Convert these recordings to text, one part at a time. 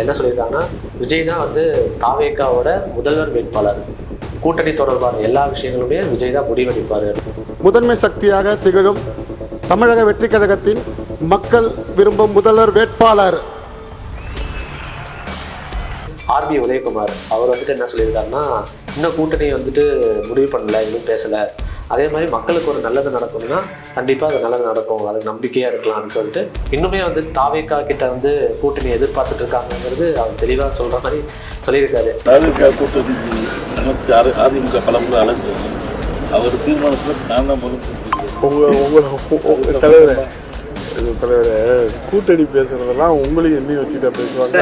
என்ன சொல்லியிருக்காங்கன்னா விஜய் தான் வந்து தாவேக்காவோட முதல்வர் வேட்பாளர். கூட்டணி தொடர்பான எல்லா விஷயங்களுமே விஜய் தான் முடிவெடுப்பார் முதன்மை சக்தியாக திகழும் தமிழக வெற்றி கழகத்தின் மக்கள் விரும்பும் முதல்வர் வேட்பாளர். ஆர்பி உதயகுமார் அவர் வந்துட்டு என்ன சொல்லியிருக்காருன்னா இன்னும் கூட்டணி வந்துட்டு முடிவு பண்ணல எதுவும் பேசலை. அதே மாதிரி மக்களுக்கு ஒரு நல்லது நடக்கணும்னா கண்டிப்பாக அது நல்லது நடக்கும். அதுக்கு நம்பிக்கையாக இருக்கலாம்னு சொல்லிட்டு இன்னுமே வந்து தாவேக்கா கிட்ட வந்து கூட்டணி எதிர்பார்த்துட்டு இருக்காங்கங்கிறது அவர் தெளிவாக சொல்கிற மாதிரி சொல்லியிருக்காரு. அதிமுக கூட்டணி நமக்கு அதி- அதிமுக பலமுறை அழைச்சு அவர் தீர்மானத்தில் நான் தான் முதல் உங்க உங்க உங்க தலைவர் தலைவர் கூட்டணி பேசுறதெல்லாம் உங்களையும் எண்ணி வச்சுட்டா பேசுவாங்க.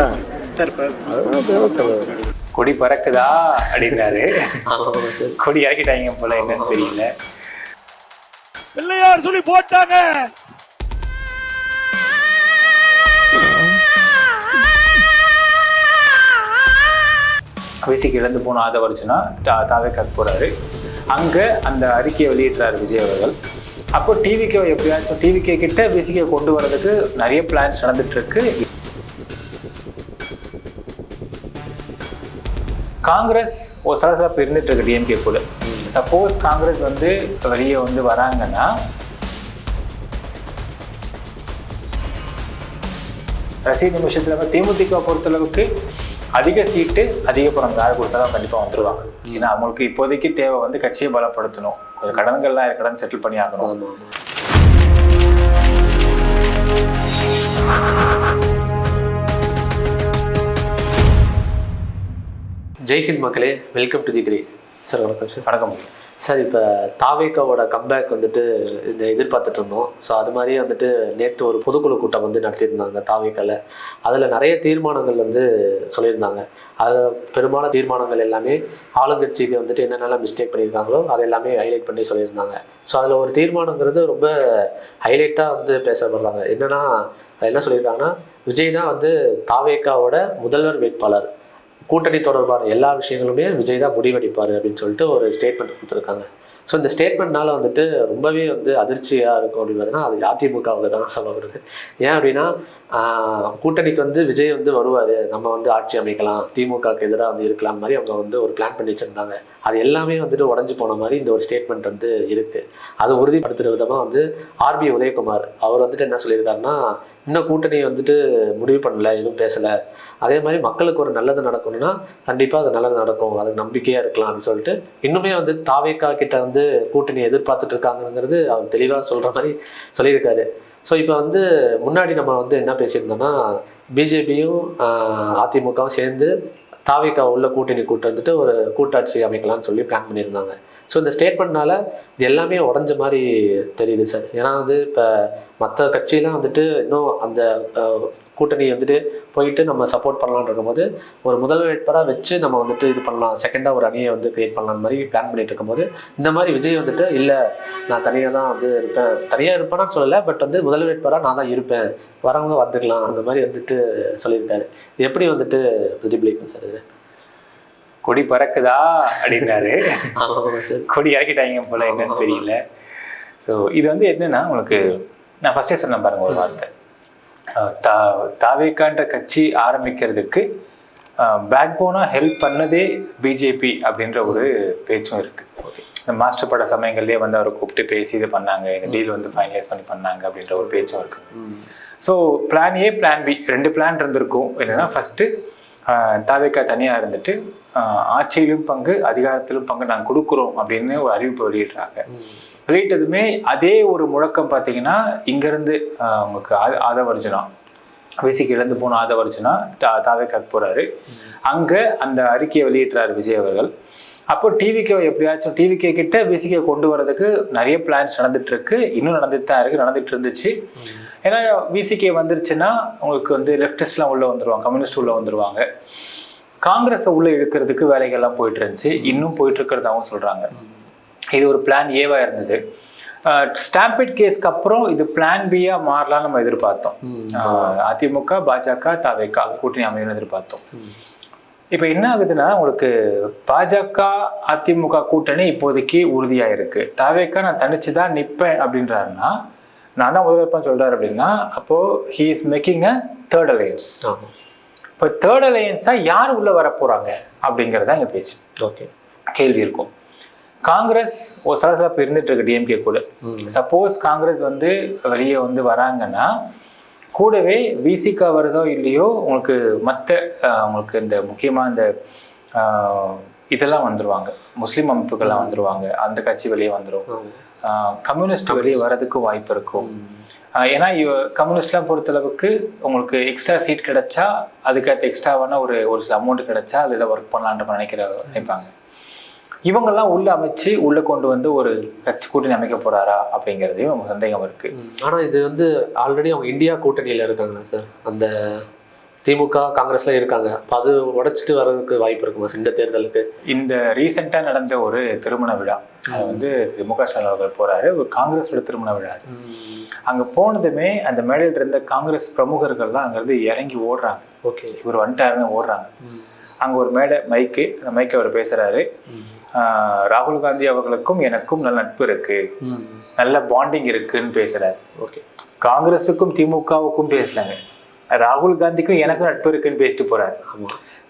அதெல்லாம் தேவை தலைவர். கொடி பறக்குதா அப்படின்னாரு. கொடி இறக்கிட்டாங்க போல என்னன்னு தெரியல. பிள்ளையார் சொல்லி போட்டாங்க. விசிக்கு இழந்து போன ஆதவர்ஜுனா தாவேக்காக்கு போறாரு. அங்க அந்த அறிக்கையை வெளியிட்டார் விஜய் அவர்கள். அப்போ டிவிகே எப்படியாச்சும் டிவிகே கிட்ட விசிகே கொண்டு வரதுக்கு நிறைய பிளான்ஸ் நடந்துட்டு இருக்கு. காங்கிரஸ் ஒரு சலசலப்பு இருந்துட்டு இருக்கு டிஎம்கே கூட சப்போஸ் காங்கிரஸ் வந்து வெளியே வந்து வராங்கன்னா ரசிக நிமிஷத்தில் வந்து தேமுதிக பொறுத்தளவுக்கு அதிக சீட்டு அதிகப்புறம் யார் கொடுத்தாலும் கண்டிப்பாக வந்துடுவாங்க ஏன்னா அவங்களுக்கு இப்போதைக்கு தேவை வந்து கட்சியை பலப்படுத்தணும். கொஞ்சம் கடன்கள்லாம் கடன் செட்டில் பண்ணி ஆகணும். ஜெய்ஹிந்த் மக்களே welcome to the Giri sir வணக்கம் சார். வணக்கம். சார் இப்போ தாவேக்காவோட கம்பேக் வந்துட்டு இந்த எதிர்பார்த்துட்டு இருந்தோம் ஸோ அது மாதிரியே வந்துட்டு நேற்று ஒரு பொதுக்குழு கூட்டம் வந்து நடத்தியிருந்தாங்க தாவேக்கால. அதில் நிறைய தீர்மானங்கள் வந்து சொல்லியிருந்தாங்க. அதில் பெரும்பாலான தீர்மானங்கள் எல்லாமே ஆளுங்கட்சிக்கு வந்துட்டு என்னென்னலாம் மிஸ்டேக் பண்ணியிருக்காங்களோ அதை எல்லாமே ஹைலைட் பண்ணி சொல்லியிருந்தாங்க. ஸோ அதில் ஒரு தீர்மானங்கிறது ரொம்ப ஹைலைட்டாக வந்து பேசப்படுறாங்க. என்னன்னா என்ன சொல்லியிருக்காங்கன்னா விஜய் தான் வந்து தாவேக்காவோட முதல்வர் வேட்பாளர். கூட்டணி தொடர்பான எல்லா விஷயங்களுமே விஜய் தான் முடிவெடுப்பார் அப்படின்னு சொல்லிட்டு ஒரு ஸ்டேட்மெண்ட் கொடுத்துருக்காங்க. ஸோ இந்த ஸ்டேட்மெண்ட்னால வந்துட்டு ரொம்பவே வந்து அதிர்ச்சியாக இருக்கும் அப்படின்னு பார்த்தீங்கன்னா அது அதிமுகவுக்கு தான் சொல்ல வருது. ஏன் அப்படின்னா கூட்டணிக்கு வந்து விஜய் வந்து வருவார். நம்ம வந்து ஆட்சி அமைக்கலாம். திமுகவுக்கு எதிராக வந்து இருக்கலாம் மாதிரி அவங்க வந்து ஒரு பிளான் பண்ணி வச்சுருந்தாங்க. அது எல்லாமே வந்துட்டு உடஞ்சி போன மாதிரி இந்த ஒரு ஸ்டேட்மெண்ட் வந்து இருக்குது அதை உறுதிப்படுத்துகிற விதமாக வந்து ஆர்பி உதயகுமார் அவர் வந்துட்டு என்ன சொல்லியிருக்காருன்னா இன்னும் கூட்டணி வந்துட்டு முடிவு பண்ணல எதுவும் பேசலை. அதே மாதிரி மக்களுக்கு ஒரு நல்லது நடக்கணும்னா கண்டிப்பாக அது நல்லது நடக்கும். அதுக்கு நம்பிக்கையாக இருக்கலாம் அப்படின்னு சொல்லிட்டு இன்னுமே வந்து தாவேக்கா கிட்ட வந்து கூட்டணி எதிர்பார்த்துட்டு இருக்காங்கிறது அவர் தெளிவாக சொல்கிற மாதிரி சொல்லியிருக்காரு. ஸோ இப்போ வந்து முன்னாடி நம்ம வந்து என்ன பேசியிருந்தோம்னா பிஜேபியும் அதிமுகவும் சேர்ந்து தாவேக்கா உள்ள கூட்டணி கூட்டு வந்துட்டு ஒரு கூட்டாட்சி அமைக்கலாம்னு சொல்லி பிளான் பண்ணியிருந்தாங்க. ஸோ இந்த ஸ்டேட்மெண்ட்னால இது எல்லாமே உடஞ்ச மாதிரி தெரியுது சார் ஏன்னா வந்து இப்போ மற்ற கட்சியெலாம் வந்துட்டு இன்னும் அந்த கூட்டணி வந்துட்டு போயிட்டு நம்ம சப்போர்ட் பண்ணலாம்னு இருக்கும்போது ஒரு முதல் வேட்பராக வச்சு நம்ம வந்துட்டு இது பண்ணலாம். செகண்டாக ஒரு அணியை வந்து கிரியேட் பண்ணலாம் மாதிரி பிளான் பண்ணிட்டு இருக்கும்போது இந்த மாதிரி விஜய் வந்துட்டு இல்லை நான் தனியாக தான் வந்து இருப்பேன். தனியாக இருப்பேன்னு சொல்லலை பட் வந்து முதல் வேட்பாளராக நான் தான் இருப்பேன். வரவங்க வந்துக்கலாம் அந்த மாதிரி வந்துட்டு சொல்லியிருக்காரு. எப்படி வந்துட்டு பிரதிபலிக்கும் சார் இது? கொடி பறக்குதா அப்படின்னாரு. கொடி இறக்கிட்டாங்க போல என்னன்னு தெரியல. ஸோ இது வந்து என்னன்னா உங்களுக்கு நான் ஃபர்ஸ்டே சொன்னேன் பாருங்க ஒரு வார்த்தை. தா தாவேக்கான்ற கட்சி ஆரம்பிக்கிறதுக்கு பேக் போனாக ஹெல்ப் பண்ணதே பிஜேபி அப்படின்ற ஒரு பேச்சும் இருக்கு. இந்த மாஸ்டர் பட சமயங்கள்லேயே வந்து அவரை கூப்பிட்டு பேசி இது பண்ணாங்க இந்த டீல் வந்து ஃபைனலைஸ் பண்ணி பண்ணாங்க அப்படின்ற ஒரு பேச்சும் இருக்கு. So plan A plan B ரெண்டு பிளான் இருந்திருக்கும். என்னன்னா ஃபர்ஸ்ட் தாவேக்கா தனியாக இருந்துட்டு ஆட்சியிலும் பங்கு அதிகாரத்திலும் பங்கு நாங்கள் கொடுக்குறோம் அப்படின்னு ஒரு அறிவிப்பு வெளியிடுறாங்க. வெளியிட்டதுமே அதே ஒரு முழக்கம் பார்த்தீங்கன்னா இங்கேருந்து உங்களுக்கு ஆதவர்ஜுனா விசிக்கு இழந்து போன ஆதவர்ஜுனா தா தாவேக்காக்கு போகிறாரு அங்கே அந்த அறிக்கையை வெளியிடுறாரு விஜய் அவர்கள். அப்போ டிவிக்கே எப்படியாச்சும் டிவிகே கிட்ட விசிகே கொண்டு வரதுக்கு நிறைய பிளான்ஸ் நடந்துட்டு இருக்கு இன்னும் நடந்துட்டு தான் இருக்கு நடந்துட்டு இருந்துச்சு. ஏன்னா விசிகே வந்துருச்சுன்னா உங்களுக்கு வந்து லெஃப்டிஸ்ட்லாம் உள்ள வந்துருவாங்க கம்யூனிஸ்ட் உள்ள வந்துருவாங்க. காங்கிரஸை உள்ள இழுக்கிறதுக்கு வேலைகள்லாம் போயிட்டு இருந்துச்சு இன்னும் போயிட்டு இருக்கிறதாவும் சொல்றாங்க. இது ஒரு பிளான் ஏவா இருந்தது. ஸ்டாம்பிட் கேஸ்க்கு அப்புறம் இது பிளான் பியா மாறலாம் நம்ம எதிர்பார்த்தோம். அதிமுக பாஜக தவைக்கா கூட்டணி அமையும் எதிர்பார்த்தோம். இப்போ என்ன ஆகுதுன்னா உங்களுக்கு பாஜக அதிமுக கூட்டணி இப்போதைக்கு உறுதியா இருக்கு தாவேக்கா நான் தனிச்சு தான் நிற்பேன் அப்படின்றாருன்னா நான் தான் முதல்வர்ப்பான்னு சொல்றாரு அப்படின்னா அப்போ he is making a third alliance இப்போ தேர்ட் அலையன்ஸா யார் உள்ள வர போறாங்க அப்படிங்கிறதா இங்க பேச்சு. ஓகே கேள்வி இருக்கும். காங்கிரஸ் ஒரு சலசலப்பு இருந்துட்டு இருக்கு டிஎம்கே கூட. சப்போஸ் காங்கிரஸ் வந்து வெளியே வந்து வராங்கன்னா கூடவே விசிகா வருதோ இல்லையோ உங்களுக்கு மற்ற உங்களுக்கு இந்த முக்கியமாக இந்த இதெல்லாம் வந்துருவாங்க. முஸ்லீம் அமைப்புகள்லாம் வந்துருவாங்க. அந்த கட்சி வெளியே வந்துடும் கம்யூனிஸ்ட் வெளியே வர்றதுக்கு வாய்ப்பு இருக்கும். ஏன்னா இவ- கம்யூனிஸ்ட்லாம் பொறுத்தளவுக்கு உங்களுக்கு எக்ஸ்ட்ரா சீட் கிடைச்சா அதுக்கேற்ற எக்ஸ்ட்ராவான ஒரு ஒரு சில அமௌண்ட் கிடைச்சா அதில் ஒர்க் பண்ணலான்ற நினைக்கிற நினைப்பாங்க. இவங்கெல்லாம் உள்ள அமைச்சு உள்ள கொண்டு வந்து ஒரு கட்சி கூட்டணி அமைக்க போறாரா அப்படிங்கிறதையும் சந்தேகம் இருக்கு. ஆனா இது வந்து ஆல்ரெடி அவங்க இந்தியா கூட்டணியில இருக்காங்களா சார் அந்த திமுக காங்கிரஸ்ல இருக்காங்க. அது உடைச்சிட்டு வர்றதுக்கு வாய்ப்பு இருக்குமா? இந்த தேர்தலுக்கு? இந்த ரீசெண்டாக நடந்த ஒரு திருமண விழா அது வந்து திரு மு க ஸ்டாலின் அவர்கள் போறாரு. ஒரு காங்கிரஸோட திருமண விழா அது. அங்க போனதுமே அந்த மேடையில் இருந்த காங்கிரஸ் பிரமுகர்கள்லாம் அங்கிருந்து இறங்கி ஓடுறாங்க. ஓகே. இவர் வந்துட்டாருன்னு ஓடுறாங்க. அங்க ஒரு மேடை மைக்கு அந்த மைக்கு அவர் பேசுறாரு. ஆஹ் ராகுல் காந்தி அவர்களுக்கும் எனக்கும் நல்ல நட்பு இருக்கு. நல்ல பாண்டிங் இருக்குன்னு பேசுறாரு. ஓகே. காங்கிரஸுக்கும் திமுகவுக்கும் பேசலங்க. ராகுல் காந்திக்கும் எனக்கும் நட்பு இருக்குன்னு பேசிட்டு போறாரு.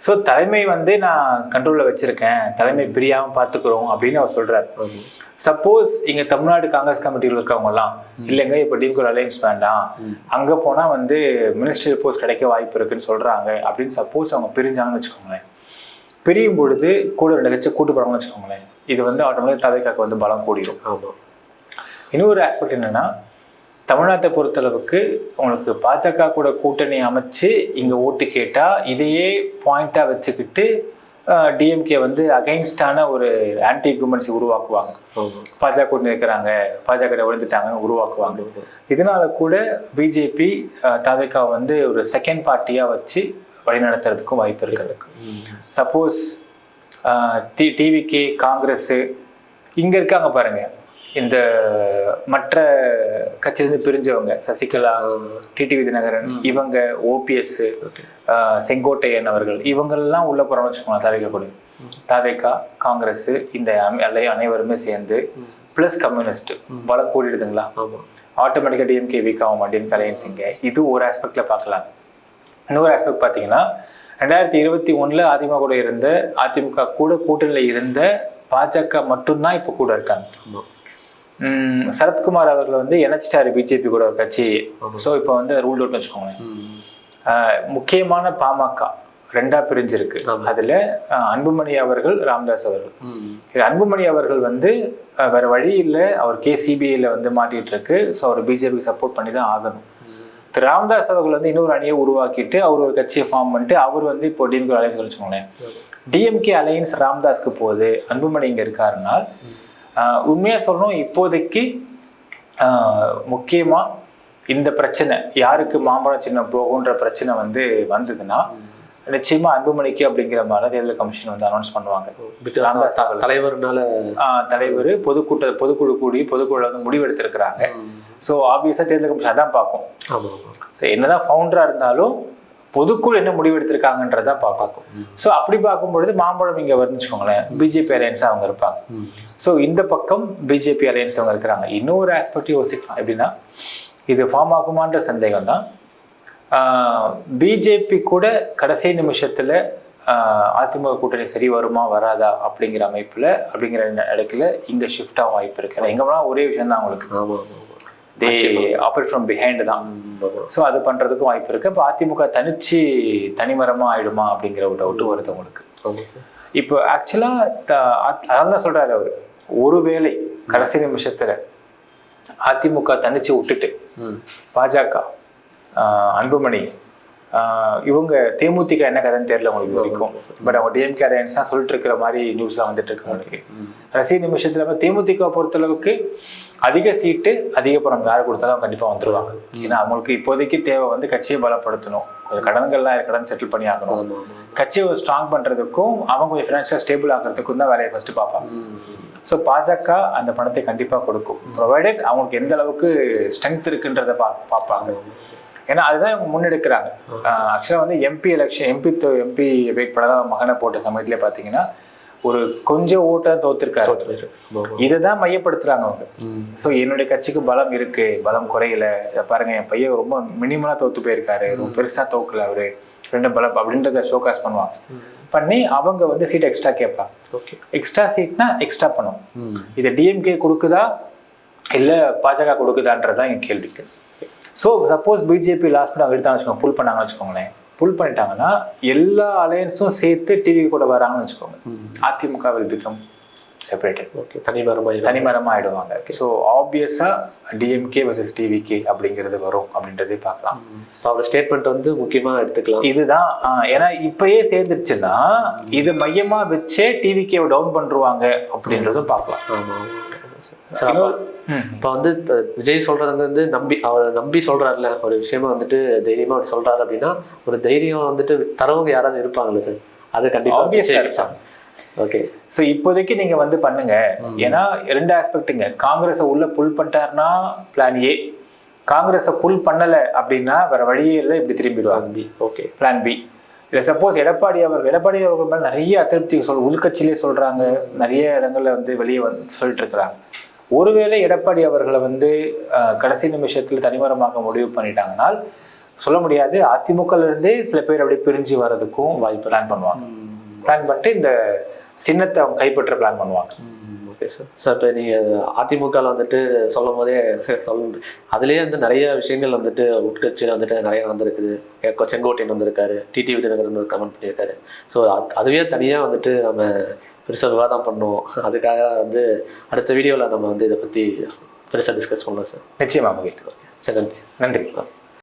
ஸோ தலைமை வந்து நான் கண்ட்ரோல்ல வச்சிருக்கேன். தலைமை பிரியாம பார்த்துக்கிறோம் அப்படின்னு அவர் சொல்றாரு. ஆமா. சப்போஸ் இங்க தமிழ்நாடு காங்கிரஸ் கமிட்டியில் இருக்கவங்க எல்லாம் இல்லைங்க இப்போ டீம்கோ அலையன்ஸ் வேண்டாம். அங்க போனா வந்து மினிஸ்ட்ரியல் போஸ்ட் கிடைக்க வாய்ப்பு இருக்குன்னு சொல்றாங்க. அப்படின்னு சப்போஸ் அவங்க பிரிஞ்சாங்கன்னு வச்சுக்கோங்களேன். பிரியும் பொழுது கூட ரெண்டு கட்சி கூட்டு போறாங்கன்னு வச்சுக்கோங்களேன். இது வந்து ஆட்டோமேட்டிக் தவைக்காக்கு வந்து பலம் கூடிரும். ஆமா. இன்னொரு ஆஸ்பெக்ட் என்னன்னா தமிழ்நாட்டை பொறுத்தளவுக்கு உங்களுக்கு பாஜக கூட கூட்டணி அமைச்சு இங்க ஓட்டு கேட்டா இதையே பாயிண்டா வச்சுக்கிட்டு டிஎம்கே வந்து அகைன்ஸ்டான ஒரு ஆன்டி குமென்சி உருவாக்குவாங்க. பாஜக கூட்டணி இருக்கிறாங்க பாஜக விழுந்துட்டாங்கன்னு உருவாக்குவாங்க. இதனால கூட பிஜேபி தவிகா வந்து ஒரு செகண்ட் பார்ட்டியா வச்சு வழிநடத்துறதுக்கும் வாய்ப்பு இருக்குது. சப்போஸ் டி டிவிகே காங்கிரஸ் இங்க இருக்காங்க பாருங்க. இந்த மற்ற கட்சியிலிருந்து பிரிஞ்சவங்க சசிகலா டிடிவி தினகரன் இவங்க ஓபிஎஸ் செங்கோட்டையன் அவர்கள் இவங்கெல்லாம் உள்ள போறோம்னு வச்சுக்கோங்க தவிக கூட. தவிகா காங்கிரஸ் இந்த அலை அனைவருமே சேர்ந்து பிளஸ் கம்யூனிஸ்ட் பல கூடிடுதுங்களா? ஆட்டோமேட்டிக்காக டிஎம்கே வீக் ஆகும் டிஎம்கே அலையன்ஸுங்க இது ஒரு ஆஸ்பெக்ட்ல பார்க்கலாம். இன்னொரு ஆஸ்பெக்ட் பார்த்தீங்கன்னா ரெண்டாயிரத்தி இருபத்தி ஒண்ணுல அதிமுக கூட இருந்த அதிமுக கூட கூட்டணியில் இருந்த பாஜக மட்டும்தான் இப்போ கூட இருக்காங்க. சரத்குமார் அவர்கள் வந்து இணைச்சிட்டாரு பிஜேபி கூட ஒரு கட்சி. ஸோ இப்போ வந்து ரூல் அவுட் வச்சுக்கோங்களேன். முக்கியமான பாமக ரெண்டா பிரிஞ்சிருக்கு. அதுல அன்புமணி அவர்கள் ராமதாஸ் அவர்கள். இது அன்புமணி அவர்கள் வந்து வேற வழி இல்லை. அவர் கே சிபிஐல வந்து மாட்டிட்டு இருக்கு. ஸோ அவர் பிஜேபி சப்போர்ட் பண்ணி தான் ஆகணும் திரு ராமதாஸ் அவர்கள் வந்து இன்னொரு அணியை உருவாக்கிட்டு அவர் ஒரு கட்சியை ஃபார்ம் பண்ணிட்டு அவர் வந்து இப்போ டிஎம்கே அலையன்ஸ் வச்சுக்கோங்களேன். டிஎம்கே அலையன்ஸ் ராமதாஸ்க்கு போகுது. அன்புமணி இங்க இருக்காருனால் ஆஹ் உண்மையா சொல்லணும் இப்போதைக்கு ஆஹ் முக்கியமா இந்த பிரச்சனை யாருக்கு மாம்பழம் சின்னம் போகுன்ற பிரச்சனை வந்து வந்ததுன்னா நிச்சயமா அன்புமணிக்கு அப்படிங்கிற மாதிரி தேர்தல் கமிஷன் வந்து அனௌன்ஸ் பண்ணுவாங்க. தலைவர்னால தலைவர் பொதுக்கூட்ட பொதுக்குழு கூடி பொதுக்குழு வந்து முடிவெடுத்திருக்கிறாங்க. ஸோ ஆப்வியஸாக தேர்தல் கமிஷன் அதான் பார்க்கும். ஸோ என்னதான் ஃபவுண்டரா இருந்தாலும் பொதுக்குழு என்ன முடிவெடுத்திருக்காங்கன்றத பார்க்கும். ஸோ அப்படி பார்க்கும் பொழுது மாம்பழம் இங்க வருதுன்னு வச்சுக்கோங்களேன். பிஜேபி அலையன்ஸ் அவங்க இருப்பாங்க. ஸோ இந்த பக்கம் பிஜேபி அலையன்ஸ் அவங்க இருக்கிறாங்க. இன்னொரு ஆஸ்பெக்ட் யோசிக்கலாம். எப்படின்னா இது ஃபார்ம் ஆகுமான்ற சந்தேகம் தான். பிஜேபி கூட கடைசி நிமிஷத்துல அதிமுக கூட்டணி சரி வருமா வராதா அப்படிங்கிற அமைப்புல அப்படிங்கிற இடத்துல இங்க ஷிஃப்ட் ஆகும் வாய்ப்பு இருக்கு. ஏன்னா எங்க ஒரே விஷயம் தான் அவங்களுக்கு தே ஆப்ரேட் ஃப்ரம் பிஹைண்ட் தான். ஸோ அது பண்றதுக்கும் வாய்ப்பு இருக்கு. இப்போ அதிமுக தனிச்சு தனிமரமா ஆயிடுமா அப்படிங்கிற ஒரு டவுட் வருது சார் இப்போ ஆக்சுவலா அதான் தான் சொல்றாரு அவர். ஒருவேளை கடைசி நிமிஷத்துல அதிமுக தனிச்சு விட்டுட்டு பாஜக அன்புமணி இவங்க தேமுதிக என்ன கதைன்னு தெரியல உங்களுக்கு வரைக்கும். பட் அவங்க டிஎம்கே அலையன்ஸ் தான் சொல்லிட்டு இருக்கிற மாதிரி நியூஸ்லாம் வந்துட்டு இருக்கு உங்களுக்கு கடைசி நிமிஷத்துல தேமுதிக பொறுத்தளவுக்கு அதிக சீட்டு அதிக பணம் யார் கொடுத்தாலும் கண்டிப்பா வந்துருவாங்க. ஏன்னா அவங்களுக்கு இப்போதைக்கு தேவை வந்து கட்சியை பலப்படுத்தணும். கொஞ்சம் கடன்கள்லாம் இருக்கு, கடன் செட்டில் பண்ணி ஆகணும். கட்சியை ஸ்ட்ராங் பண்றதுக்கும் அவங்க கொஞ்சம் ஃபினான்ஷியல் ஸ்டேபிள் ஆகிறதுக்கும் தான் வேலையை ஃபர்ஸ்ட் பார்ப்பாங்க. ஸோ பாஜக அந்த பணத்தை கண்டிப்பா கொடுக்கும். ப்ரொவைடட் அவங்களுக்கு எந்த அளவுக்கு ஸ்ட்ரென்த் இருக்குன்றத பா பார்ப்பாங்க. ஏன்னா அதுதான் இவங்க முன்னெடுக்கிறாங்க. ஆக்சுவலாக வந்து எம்பி எலெக்ஷன் எம்பி எம்பி வேட்பாளர் மகனை போட்ட சமயத்திலே பார்த்தீங்கன்னா ஒரு கொஞ்சம் ஓட்டை தோத்துருக்காரு. இதை தான் மையப்படுத்துறாங்க அவங்க. ஸோ என்னுடைய கட்சிக்கு பலம் இருக்கு. பலம் குறையல. பாருங்க என் பையன் ரொம்ப மினிமலா தோத்து போயிருக்காரு. ரொம்ப பெருசா தோக்கல அவரு. ஃப்ரெண்டு பலம் அப்படின்றத ஷோகாஸ் பண்ணுவாங்க. பண்ணி அவங்க வந்து சீட் எக்ஸ்ட்ரா கேட்பாங்க. எக்ஸ்ட்ரா சீட்னா எக்ஸ்ட்ரா பண்ணும் இது டிஎம்கே கொடுக்குதா? இல்லை பாஜக கொடுக்குதான்றதான் என் கேள்விக்கு so suppose BJP last minute எடுத்தாங்க வச்சுக்கோங்க. புல் பண்ணாங்கன்னு வச்சுக்கோங்களேன். புல் பண்ணிட்டாங்கன்னா எல்லா அலையன்ஸும் சேர்த்து டிவி கூட வராங்கன்னு வச்சுக்கோங்க. AIADMK will become separated okay தனிமரமாக தனிமரமாக ஆயிடுவாங்க ஸோ ஆப்வியஸாக டிஎம்கே வர்சஸ் டிவிகே அப்படிங்கிறது வரும் அப்படின்றதே பார்க்கலாம். அவர் ஸ்டேட்மெண்ட் வந்து முக்கியமாக எடுத்துக்கலாம். இதுதான். ஏன்னா இப்பயே சேர்ந்துருச்சுன்னா இது மையமா வச்சே டிவிக்கே டவுன் பண்ணுருவாங்க அப்படின்றதும் பார்க்கலாம். ஆமாம் இப்போ வந்து இப்போ விஜய் சொல்றது வந்து நம்பி அவர் நம்பி சொல்றாருல ஒரு விஷயமா வந்துட்டு தைரியமா அப்படி சொல்றாரு அப்படின்னா ஒரு தைரியம் வந்துட்டு தரவங்க யாராவது இருப்பாங்கல்ல சார்? அது கண்டிப்பா Obvious-ஆ விஜய் இருப்பாங்க. ஓகே ஸோ இப்போதைக்கு நீங்க வந்து பண்ணுங்க. ஏன்னா ரெண்டு ஆஸ்பெக்ட்டுங்க காங்கிரஸை உள்ள புல் பண்ணிட்டாருன்னா பிளான் ஏ காங்கிரஸை புல் பண்ணல அப்படின்னா வேற வழியே இல்லை இப்படி திரும்பிடுவாங்க. நம்பி ஓகே பிளான் பி இல்லை சப்போஸ் எடப்பாடி அவர் எடப்பாடி அவர்கள் மேலே நிறைய அதிருப்தி சொல் உள்கட்சியிலே சொல்றாங்க. நிறைய இடங்கள்ல வந்து வெளியே வந்து சொல்லிட்டு இருக்கிறாங்க ஒருவேளை எடப்பாடி அவர்களை வந்து கடைசி நிமிஷத்தில் தனிமரமாக முடிவு பண்ணிட்டாங்கனால் சொல்ல முடியாது. அதிமுகல இருந்தே சில பேர் அப்படியே பிரிஞ்சு வர்றதுக்கும் வாய்ப்பு பிளான் பண்ணுவாங்க. பிளான் பண்ணிட்டு இந்த சின்னத்தை அவங்க கைப்பற்ற பிளான் பண்ணுவாங்க. ஓகே சார் சார் இப்போ நீங்கள் அதிமுகவில் வந்துட்டு சொல்லும் போதே சொல்ல அதுலேயே வந்து நிறைய விஷயங்கள் வந்துட்டு உட்கட்சியில் வந்துட்டு நிறைய நடந்திருக்குது. செங்கோட்டையன் வந்திருக்காரு. டிடி விஜயநகரன் ஒரு கமெண்ட் பண்ணியிருக்காரு. ஸோ அதுவே தனியாக வந்துட்டு நம்ம பெருசாக விவாதம் பண்ணுவோம். அதுக்காக வந்து அடுத்த வீடியோவில் நம்ம வந்து இதை பற்றி பெருசாக டிஸ்கஸ் பண்ணலாம் சார். நிச்சயமா மகிழ் சரி நன்றி. நன்றி.